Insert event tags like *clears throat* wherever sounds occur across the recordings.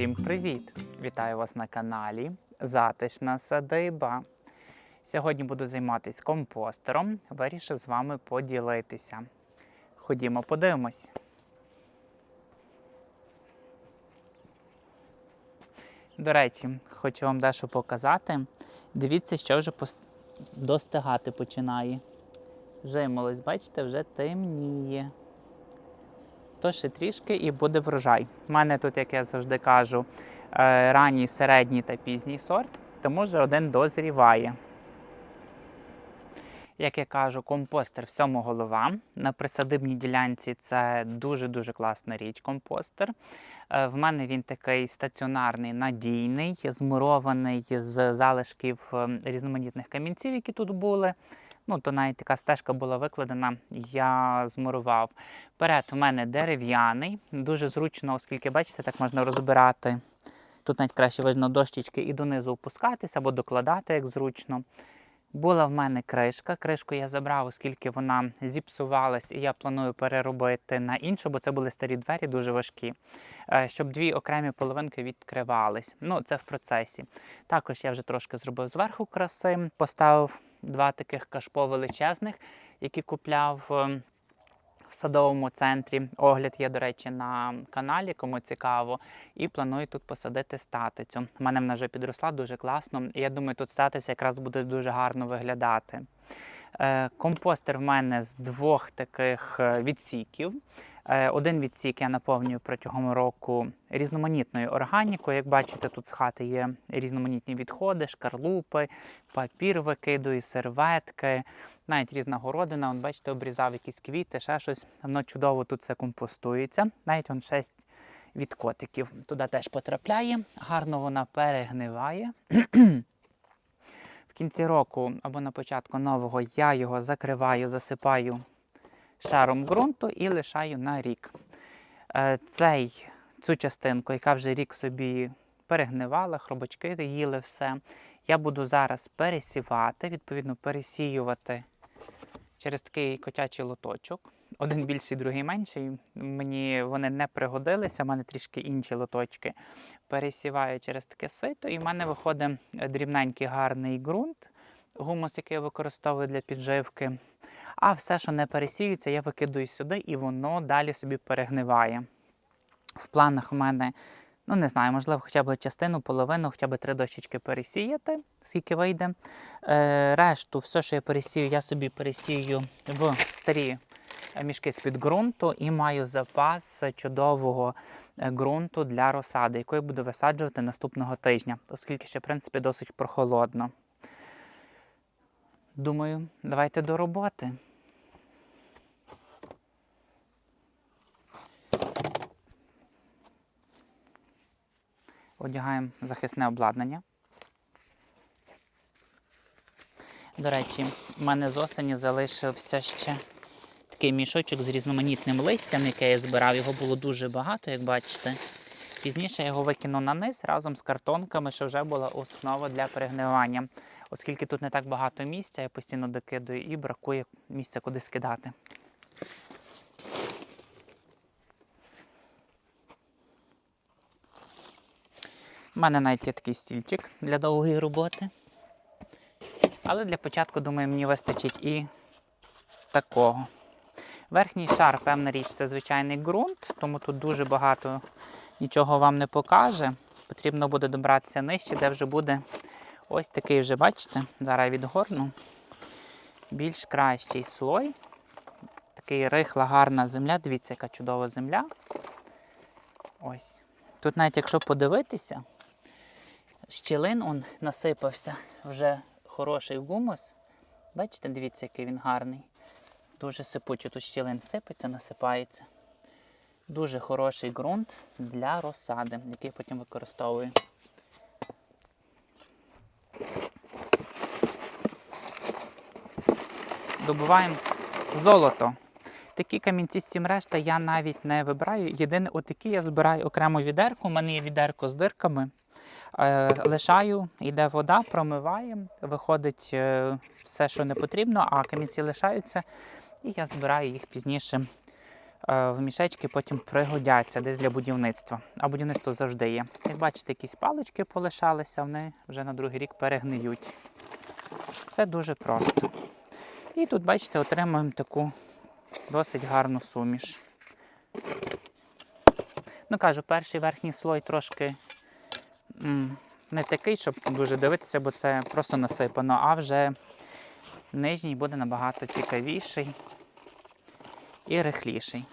Всім привіт! Вітаю вас на каналі Затишна садиба. Сьогодні буду займатися компостером. Вирішив з вами поділитися. Ходімо, подивимось. До речі, хочу вам дещо показати. Дивіться, що вже достигати починає. Жимолось, бачите, вже темніє. То ще трішки і буде врожай. У мене тут, як я завжди кажу, е, ранній, середній та пізній сорт, тому вже один дозріває. Як я кажу, компостер всьому голова. На присадибній ділянці це дуже-дуже класна річ, компостер. Е, В мене він такий стаціонарний, надійний, змурований з залишків е, різноманітних камінців, які тут були. Ну, то навіть така стежка була викладена, я змурував. Перед у мене дерев'яний, дуже зручно, оскільки, бачите, так можна розбирати. Тут навіть краще видно дощечки і донизу опускатися або докладати, як зручно. Була в мене кришка. Кришку я забрав, оскільки вона зіпсувалась, і я планую переробити на іншу, бо це були старі двері, дуже важкі, е, щоб дві окремі половинки відкривались. Ну, це в процесі. Також я вже трошки зробив зверху краси, поставив два таких кашпо величезних, які купляв. е, в садовому центрі. Огляд є, до речі, на каналі, кому цікаво. І планую тут посадити статицю. У мене вона вже підросла дуже класно. І я думаю, тут статиця якраз буде дуже гарно виглядати. Е, Компостер в мене з двох таких е, відсіків. Е, Один відсік я наповнюю протягом року різноманітною органікою. Як бачите, тут з хати є різноманітні відходи, шкарлупи, папір викидую, серветки, навіть різна городина. От бачите, обрізав якісь квіти, ще щось. Воно чудово тут все компостується. Навіть он шесть від котиків туди теж потрапляє. Гарно вона перегниває. *clears throat* В кінці року або на початку нового я його закриваю, засипаю шаром ґрунту і лишаю на рік. Е, Цей, цю частинку, яка вже рік собі перегнивала, хробачки їли все, я буду зараз пересівати, відповідно, пересіювати через такий котячий лоточок. Один більший, другий менший. Мені вони не пригодилися, в мене трішки інші лоточки. Пересіваю через таке сито, і в мене виходить дрібненький гарний ґрунт, гумус, який я використовую для підживки. А все, що не пересіюється, я викидаю сюди, і воно далі собі перегниває. В планах в мене, ну не знаю, можливо, хоча б частину, половину, хоча б три дощечки пересіяти, скільки вийде. Е, решту, все, що я пересію, я собі пересію в старі мішки з-під ґрунту і маю запас чудового е, ґрунту для розсади, яку я буду висаджувати наступного тижня, оскільки ще, в принципі, досить прохолодно. Думаю, давайте до роботи. Одягаємо захисне обладнання. До речі, в мене з осені залишився ще такий мішочок з різноманітним листям, яке я збирав. Його було дуже багато, як бачите. Пізніше я його викинув на низ разом з картонками, що вже була основа для перегнивання. Оскільки тут не так багато місця, я постійно докидаю і бракує місця, куди скидати. У мене навіть є такий стільчик для довгої роботи. Але для початку, думаю, мені вистачить і такого. Верхній шар, певна річ, це звичайний ґрунт, тому тут дуже багато нічого вам не покаже. Потрібно буде добратися нижче, де вже буде ось такий вже, бачите, зараз відгорну. Більш кращий слой. Такий рихла, гарна земля. Дивіться, яка чудова земля. Ось. Тут навіть якщо подивитися, щілин он насипався вже хороший гумус. Бачите, дивіться, який він гарний. Дуже сипучий. Тут щілин сипеться, насипається. Дуже хороший ґрунт для розсади, який потім використовую. Добуваємо золото. Такі камінці з сім решта я навіть не вибираю. Єдине, отакі я збираю окремо відерку. У мене є відерко з дирками. Е, лишаю, йде вода, промиваємо, виходить е, все, що не потрібно, а камінці лишаються. І я збираю їх пізніше е, в мішечки потім пригодяться десь для будівництва. А будівництво завжди є. Як бачите, якісь палички полишалися, вони вже на другий рік перегниють. Все дуже просто. І тут, бачите, отримуємо таку досить гарну суміш. Ну, кажу, перший верхній слой трошки м, не такий, щоб дуже дивитися, бо це просто насипано, а вже нижній буде набагато цікавіший і рихліший.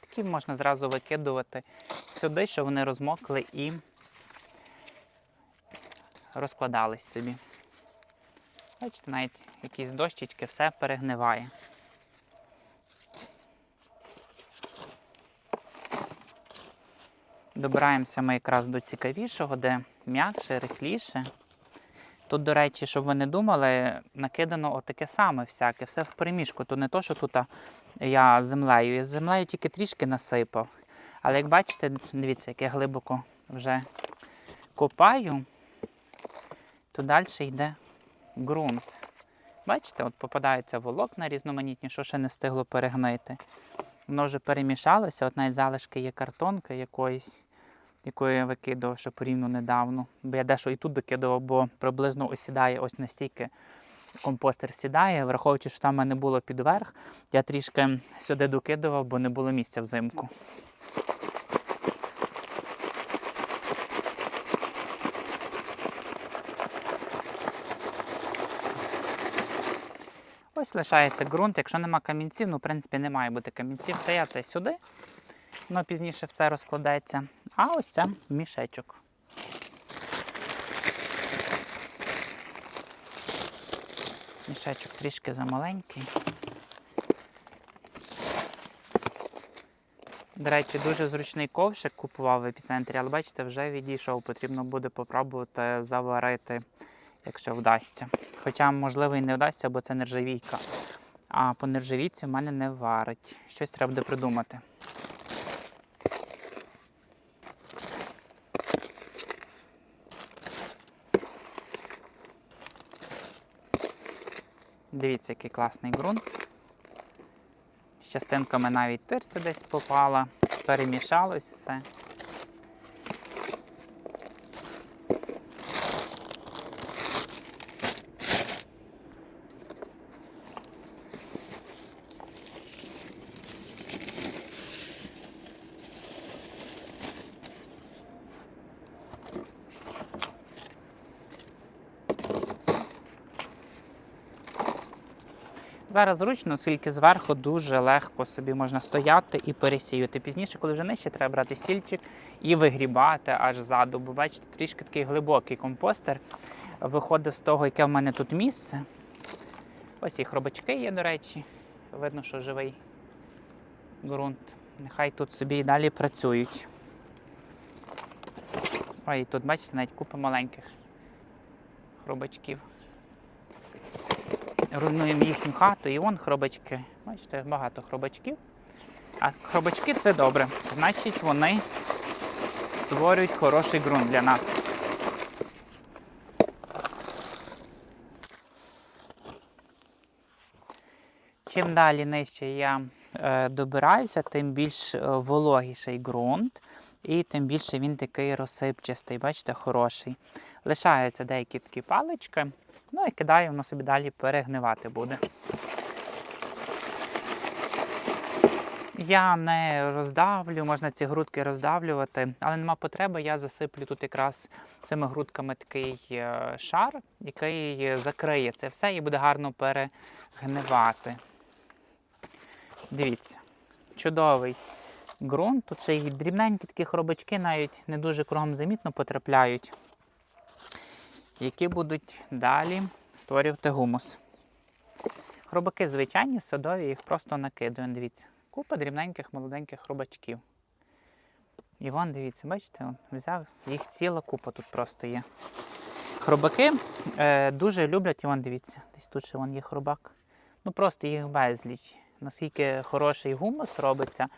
Такі можна зразу викидувати сюди, щоб вони розмокли і розкладались собі. Бачите, навіть якісь дощечки, все перегниває. Добираємося ми якраз до цікавішого, де м'якше, рихліше. Тут, до речі, щоб ви не думали, накидано отаке саме всяке, все в переміжку. То не то, що тут я землею. Я землею тільки трішки насипав. Але як бачите, дивіться, як я глибоко вже копаю, то далі йде ґрунт. Бачите, от попадаються волокна різноманітні, що ще не встигло перегнити. Воно вже перемішалося, от навіть залишки є картонки якоїсь, якої я викидував ще порівну недавно. Бо я дещо і тут докидував, бо приблизно осідає ось настільки компостер сідає, враховуючи, що там в мене було підверх, я трішки сюди докидував, бо не було місця взимку. Ось лишається ґрунт. Якщо нема камінців, ну, в принципі, не має бути камінців, то я це сюди. Воно пізніше все розкладеться. А ось це мішечок. Мішечок трішки замаленький. До речі, дуже зручний ковшик купував в епіцентрі, але бачите, вже відійшов. Потрібно буде попробувати заварити, якщо вдасться. Хоча, можливо, і не вдасться, бо це нержавійка. А по нержавійці в мене не варить. Щось треба буде придумати. Дивіться, який класний ґрунт. З частинками навіть тирса десь попала, перемішалось все. Зараз зручно, оскільки зверху дуже легко собі можна стояти і пересіювати. Пізніше, коли вже нижче, треба брати стільчик і вигрібати аж ззаду. Бо бачите, трішки такий глибокий компостер виходив з того, яке в мене тут місце. Ось і хробачки є, до речі. Видно, що живий ґрунт. Нехай тут собі і далі працюють. Ой, і тут, бачите, навіть купа маленьких хробачків руйнуємо їхню хату, і вон хробачки. Бачите, багато хробачків. А хробачки це добре. Значить, вони створюють хороший ґрунт для нас. Чим далі нижче я е, добираюся, тим більш е, вологіший ґрунт, і тим більше він такий розсипчастий, бачите, хороший. Лишаються деякі такі палички, ну і кидаю, воно собі далі перегнивати буде. Я не роздавлю, можна ці грудки роздавлювати, але нема потреби, я засиплю тут якраз цими грудками такий е, шар, який закриє це все і буде гарно перегнивати. Дивіться, чудовий ґрунт. Тут ще й дрібненькі такі хробачки навіть не дуже кругом замітно потрапляють, які будуть далі створювати гумус. Хробаки звичайні, садові, їх просто накидаю. Дивіться, купа дрібненьких молоденьких хробачків. І вон, дивіться, бачите, он взяв, їх ціла купа тут просто є. Хробаки е, дуже люблять, і вон дивіться, десь тут ще вон є хробак. Ну просто їх безліч. Наскільки хороший гумус робиться,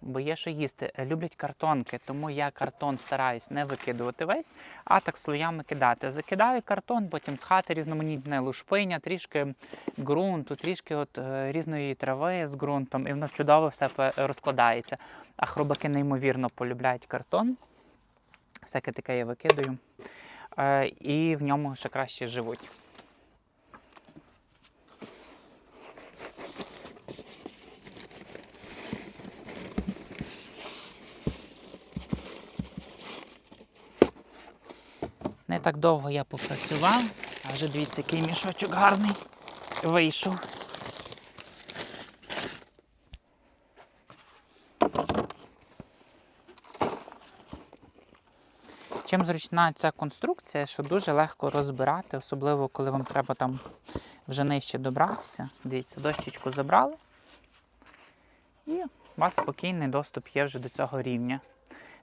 бо є що їсти. Люблять картонки, тому я картон стараюсь не викидувати весь, а так слоями кидати. Закидаю картон, потім з хати різноманітне лушпиня, трішки ґрунту, трішки от, е, різної трави з ґрунтом, і воно чудово все розкладається. А хробаки неймовірно полюбляють картон. Всяке таке я викидаю. Е, і в ньому ще краще живуть. Не так довго я попрацював, а вже дивіться, який мішочок гарний вийшов. Чим зручна ця конструкція, що дуже легко розбирати, особливо коли вам треба там вже нижче добратися. Дивіться, дощечку забрали. І у вас спокійний доступ є вже до цього рівня.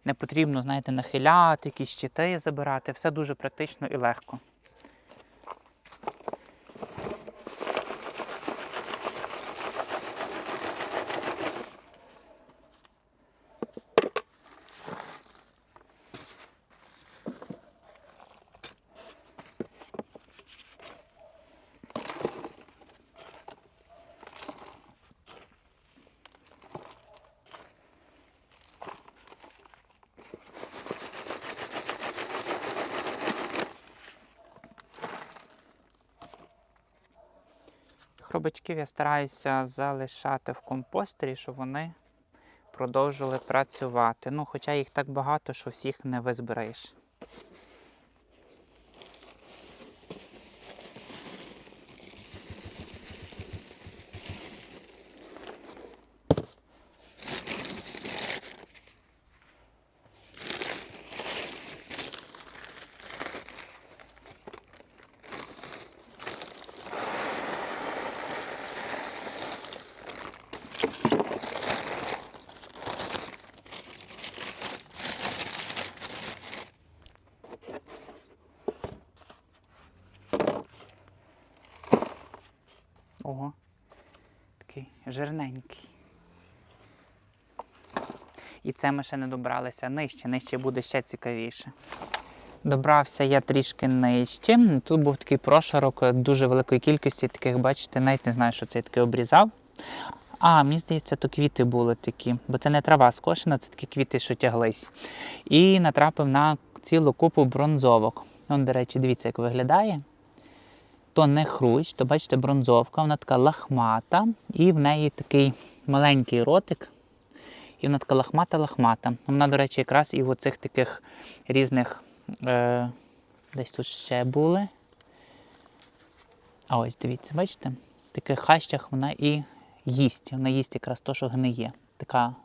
Не потрібно, знаєте, нахиляти, якісь щити забирати. Все дуже практично і легко. Хробачків я стараюся залишати в компостері, щоб вони продовжили працювати. Ну, хоча їх так багато, що всіх не визбираєш. Ого, такий жирненький. І це ми ще не добралися нижче, нижче буде ще цікавіше. Добрався я трішки нижче. Тут був такий прошарок дуже великої кількості таких, бачите, навіть не знаю, що це я таке обрізав. А, мені здається, то квіти були такі, бо це не трава скошена, це такі квіти, що тяглись. І натрапив на цілу купу бронзовок. Вон, до речі, дивіться, як виглядає то не хрущ, то бачите, бронзовка, вона така лахмата, і в неї такий маленький ротик. І вона така лахмата-лахмата. Вона, до речі, якраз і в оцих таких різних, е, десь тут ще були. А ось дивіться, бачите? В таких хащах вона і їсть. Вона їсть якраз то, що гниє. Така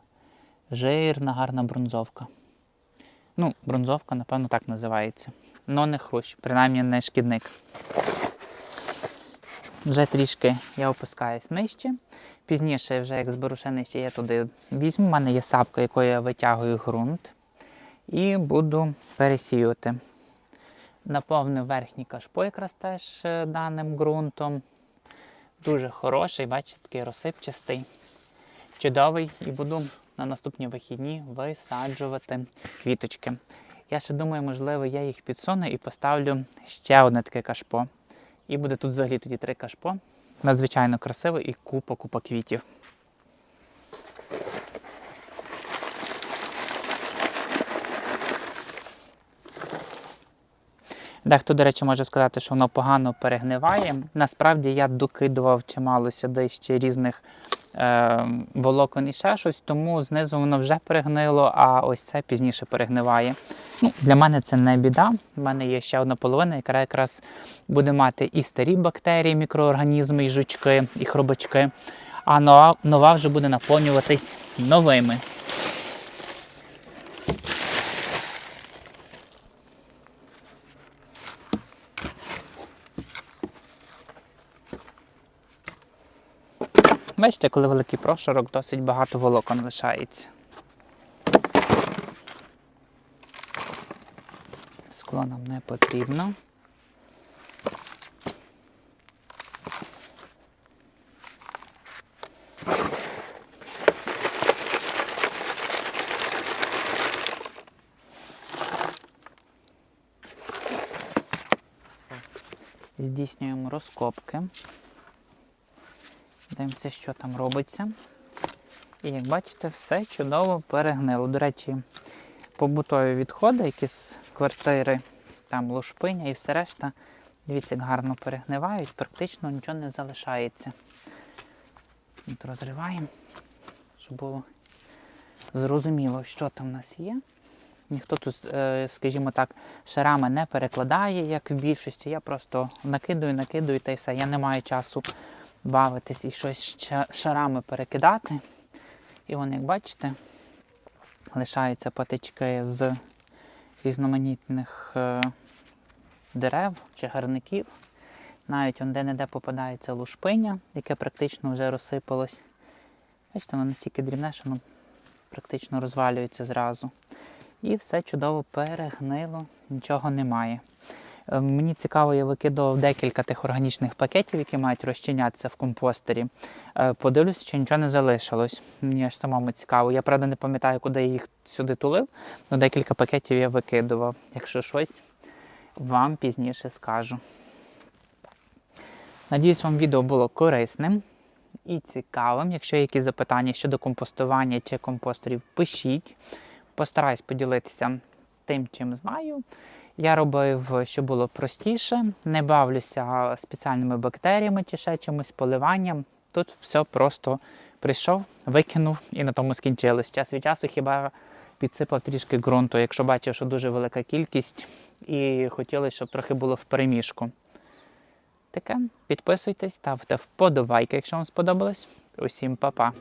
жирна, гарна бронзовка. Ну, бронзовка, напевно, так називається. Но не хрущ, принаймні не шкідник. Вже трішки я опускаюсь нижче. Пізніше, вже як зберу ще нижче, я туди візьму. У мене є сапка, якою я витягую ґрунт. І буду пересіювати. Наповнив верхній кашпо якраз теж е, даним ґрунтом. Дуже хороший, бачите, такий розсипчастий, чудовий. І буду на наступні вихідні висаджувати квіточки. Я ще думаю, можливо, я їх підсуну і поставлю ще одне таке кашпо. І буде тут взагалі тоді три кашпо. Надзвичайно красиво і купа-купа квітів. Дехто, до речі, може сказати, що воно погано перегниває. Насправді я докидував чимало сюди ще різних волокон і ще щось, тому знизу воно вже перегнило, а ось це пізніше перегниває. Ну, Для мене це не біда. У мене є ще одна половина, яка якраз буде мати і старі бактерії, мікроорганізми, і жучки, і хробачки, а нова, нова вже буде наповнюватись новими. Бачите, коли великий прошарок, досить багато волокон лишається. Скло нам не потрібно. Здійснюємо розкопки. Дивимося, що там робиться. І як бачите, все чудово перегнило. До речі, побутові відходи, які з квартири, там лушпиня і все решта, дивіться, як гарно перегнивають, практично нічого не залишається. От розриваємо, щоб було зрозуміло, що там в нас є. Ніхто тут, е, скажімо так, шарами не перекладає, як в більшості. Я просто накидую, накидую та й все. Я не маю часу бавитись і щось шарами перекидати. І вон, як бачите, лишаються патички з різноманітних е, дерев чи гарників. Навіть он де-не-де попадається лушпиня, яке практично вже розсипалось. Бачите, воно настільки дрібне, що воно практично розвалюється зразу. І все чудово перегнило, нічого немає. Е, Мені цікаво, я викидував декілька тих органічних пакетів, які мають розчинятися в компостері. Е, Подивлюсь, чи нічого не залишилось. Мені аж самому цікаво. Я правда не пам'ятаю, куди я їх сюди тулив, але декілька пакетів я викидував. Якщо щось, вам пізніше скажу. Надіюсь, вам відео було корисним і цікавим. Якщо є якісь запитання щодо компостування чи компостерів, пишіть. Постараюсь поділитися тим, чим знаю. Я робив, щоб було простіше, не бавлюся спеціальними бактеріями чи ще чимось поливанням. Тут все просто прийшов, викинув і на тому скінчилось. Час від часу хіба підсипав трішки ґрунту, якщо бачив, що дуже велика кількість, і хотілося, щоб трохи було в переміжку. Таке, підписуйтесь, ставте вподобайки, якщо вам сподобалось. Усім па-па!